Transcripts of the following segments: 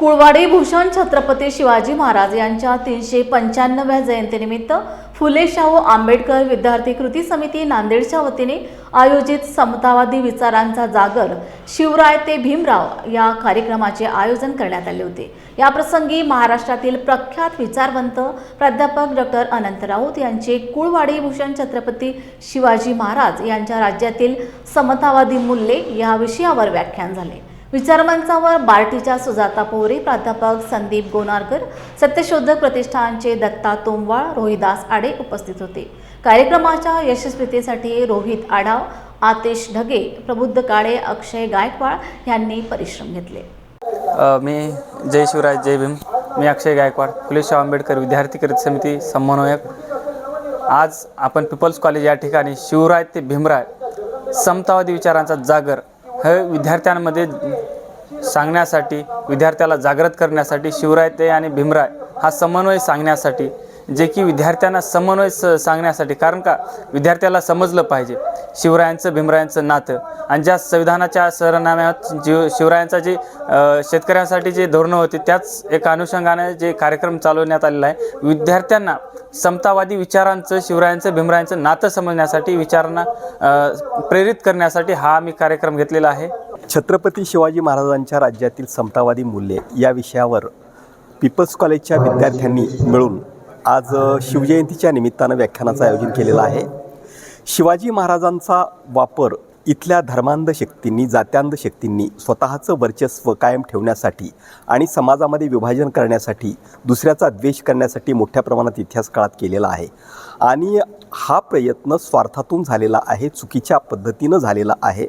कुळवाडी भूषण छत्रपती शिवाजी महाराज यांच्या तीनशे पंच्याण्णव्या जयंतीनिमित्त फुले शाहू आंबेडकर विद्यार्थी कृती समिती नांदेडच्या वतीने आयोजित समतावादी विचारांचा जागर शिवराय ते भीमराव या कार्यक्रमाचे आयोजन करण्यात आले होते. या प्रसंगी महाराष्ट्रातील प्रख्यात विचारवंत प्राध्यापक डॉक्टर अनंत राऊत यांचे कुळवाडी भूषण छत्रपती शिवाजी महाराज यांच्या राज्यातील समतावादी मूल्ये या विषयावर व्याख्यान झाले. विचारमंचावर बार्टीच्या सुजाता पोहरे प्राध्यापक संदीप गोनारकर सत्यशोधक प्रतिष्ठानचे दत्ता तोंबवाळ रोहिदास आडे उपस्थित होते. कार्यक्रमाच्या यशस्वीतेसाठी रोहित आढाव आतिश ढगे प्रबुद्ध काळे अक्षय गायकवाड यांनी परिश्रम घेतले. मी जय शिवराज जय भीम. मी अक्षय गायकवाड फुले आंबेडकर विद्यार्थी कृती समिती समन्वयक. आज आपण पीपल्स कॉलेज या ठिकाणी शिवराय ते भीमराय समतावादी विचारांचा जागर हे विद्यार्थ्यांमध्ये सांगण्यासाठी विद्यार्थ्याला जागृत करण्यासाठी शिवराय ते आणि भीमराय हा समन्वय सांगण्यासाठी जे की विद्यार्थ्यांना समन्वय स सांगण्यासाठी. कारण का? विद्यार्थ्याला समजलं पाहिजे. शिवरायांचं भीमरायांचं नातं. आणि ज्या संविधानाच्या सरनाम्यात जीव शिवरायांचा जे शेतकऱ्यांसाठी जे धोरणं होती त्याच एका अनुषंगाने जे कार्यक्रम चालवण्यात आलेला आहे. विद्यार्थ्यांना समतावादी विचारांचं शिवरायांचं भीमरायांचं नातं समजण्यासाठी विचारांना प्रेरित करण्यासाठी हा मी कार्यक्रम घेतलेला आहे. छत्रपती शिवाजी महाराजांच्या राज्यातील समतावादी मूल्ये या विषयावर पीपल्स कॉलेजच्या विद्यार्थ्यांनी मिळून आज शिवजयंतीच्या निमित्तानं व्याख्यानाचं आयोजन केलेलं आहे. शिवाजी महाराजांचा वापर इथल्या धर्मांध शक्तींनी जात्यांध शक्तींनी स्वतःचं वर्चस्व कायम ठेवण्यासाठी आणि समाजामध्ये विभाजन करण्यासाठी दुसऱ्याचा द्वेष करण्यासाठी मोठ्या प्रमाणात इतिहास काळात केलेला आहे. आणि हा प्रयत्न स्वार्थातून झालेला आहे चुकीच्या पद्धतीनं झालेला आहे.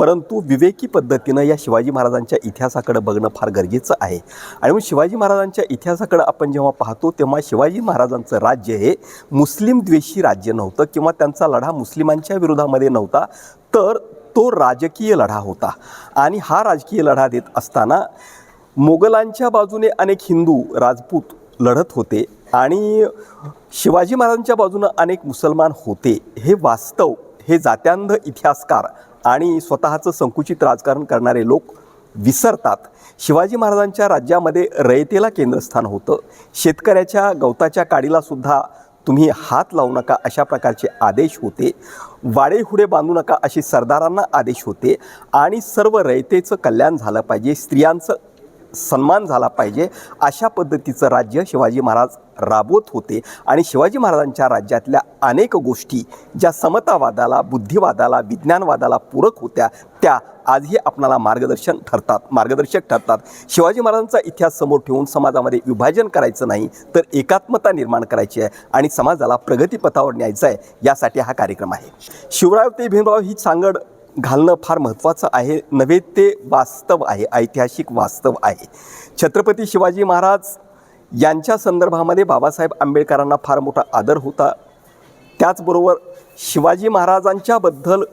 परंतु विवेकी पद्धतीनं या शिवाजी महाराजांच्या इतिहासाकडं बघणं फार गरजेचं आहे. आणि मग शिवाजी महाराजांच्या इतिहासाकडं आपण जेव्हा पाहतो तेव्हा शिवाजी महाराजांचं राज्य हे मुस्लिम द्वेषी राज्य नव्हतं किंवा त्यांचा लढा मुस्लिमांच्या विरोधामध्ये नव्हता तर तो राजकीय लढा होता. आणि हा राजकीय लढा देत असताना मोगलांच्या बाजूने अनेक हिंदू राजपूत लढत होते आणि शिवाजी महाराजांच्या बाजूनं अनेक मुसलमान होते. हे वास्तव हे जात्यांध इतिहासकार आणि स्वतःचं संकुचित राजकारण करणारे लोक विसरतात. शिवाजी महाराजांच्या राज्यामध्ये रयतेला केंद्रस्थान होतं. शेतकऱ्याच्या गवताच्या काडीला सुद्धा तुम्ही हात लावू नका अशा प्रकारचे आदेश होते. वाडेहुडे बांधू नका असे सरदारांना आदेश होते. आणि सर्व रयतेचं कल्याण झालं पाहिजे. स्त्रियांचं सन्मान झाला पाहिजे. अशा पद्धतीचं राज्य शिवाजी महाराज राबवत होते. आणि शिवाजी महाराजांच्या राज्यातल्या अनेक गोष्टी ज्या समतावादाला बुद्धिवादाला विज्ञानवादाला पूरक होत्या त्या आजही आपणाला मार्गदर्शन ठरतात मार्गदर्शक ठरतात. शिवाजी महाराजांचा इतिहास समोर ठेवून समाजामध्ये विभाजन करायचं नाही तर एकात्मता निर्माण करायची आहे आणि समाजाला प्रगतीपथावर न्यायचं आहे यासाठी हा कार्यक्रम आहे. शिवराय ते भीमराव ही सांगड घालणं फार महत्त्वाचं आहे. नव्हे ते वास्तव आहे ऐतिहासिक वास्तव आहे. छत्रपती शिवाजी महाराज यांच्या संदर्भामध्ये बाबासाहेब आंबेडकरांना फार मोठा आदर होता. त्याचबरोबर शिवाजी महाराजांच्याबद्दल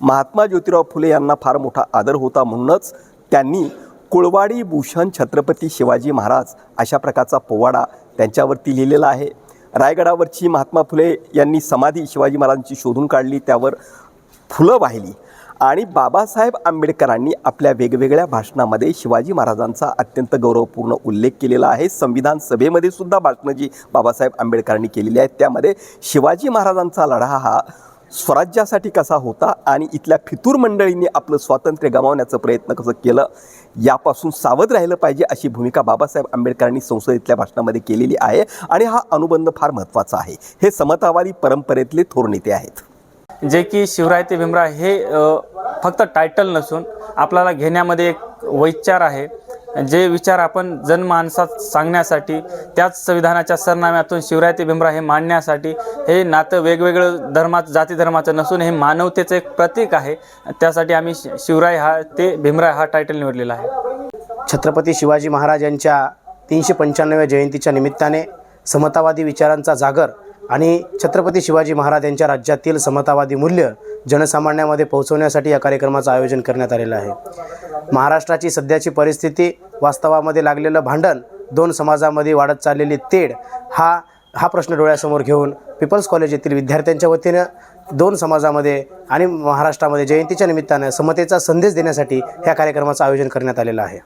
महात्मा ज्योतिराव फुले यांना फार मोठा आदर होता म्हणूनच त्यांनी कुळवाडी भूषण छत्रपती शिवाजी महाराज अशा प्रकारचा पोवाडा त्यांच्यावरती लिहिलेला आहे. रायगडावरची महात्मा फुले यांनी समाधी शिवाजी महाराजांची शोधून काढली त्यावर फुलं वाहिली. आणि बाबासाहेब आंबेडकरांनी आपल्या वेगवेगळ्या भाषणामध्ये शिवाजी महाराजांचा अत्यंत गौरवपूर्ण उल्लेख केलेला आहे. संविधान सभेमध्ये सुद्धा भाषणं जी बाबासाहेब आंबेडकरांनी केलेली आहेत. त्यामध्ये शिवाजी महाराजांचा लढा हा स्वराज्यासाठी कसा होता आणि इथल्या फितूर मंडळींनी आपलं स्वातंत्र्य गमावण्याचा प्रयत्न कसं केलं यापासून सावध राहिलं पाहिजे अशी भूमिका बाबासाहेब आंबेडकरांनी संसदेतल्या भाषणामध्ये केलेली आहे आणि हा अनुबंध फार महत्त्वाचा आहे. हे समतावादी परंपरेतले थोर नेते आहेत. जे की शिवराय ते भीमराय हे फक्त टायटल नसून आपल्याला घेण्यामध्ये एक वैचार आहे. जे विचार आपण जनमानसात सांगण्यासाठी त्याच संविधानाच्या सरनाम्यातून शिवराय ते भीमराय हे मांडण्यासाठी हे नातं वेगवेगळं धर्मात जाती धर्माचं नसून हे मानवतेचं एक प्रतीक आहे. त्यासाठी आम्ही शि- शिवराय हा ते भीमराय हा टायटल निवडलेला आहे. छत्रपती शिवाजी महाराजांच्या तीनशे पंच्याण्णव्या जयंतीच्या निमित्ताने समतावादी विचारांचा जागर आणि छत्रपती शिवाजी महाराज यांच्या राज्यातील समतावादी मूल्य जनसामान्यामध्ये पोहोचवण्यासाठी या कार्यक्रमाचं आयोजन करण्यात आलेलं आहे. महाराष्ट्राची सध्याची परिस्थिती वास्तवामध्ये लागलेलं भांडण दोन समाजामध्ये वाढत चाललेली तेढ हा हा प्रश्न डोळ्यासमोर घेऊन पीपल्स कॉलेज येथील विद्यार्थ्यांच्या वतीनं दोन समाजामध्ये आणि महाराष्ट्रामध्ये जयंतीच्या निमित्तानं समतेचा संदेश देण्यासाठी ह्या कार्यक्रमाचं आयोजन करण्यात आलेलं आहे.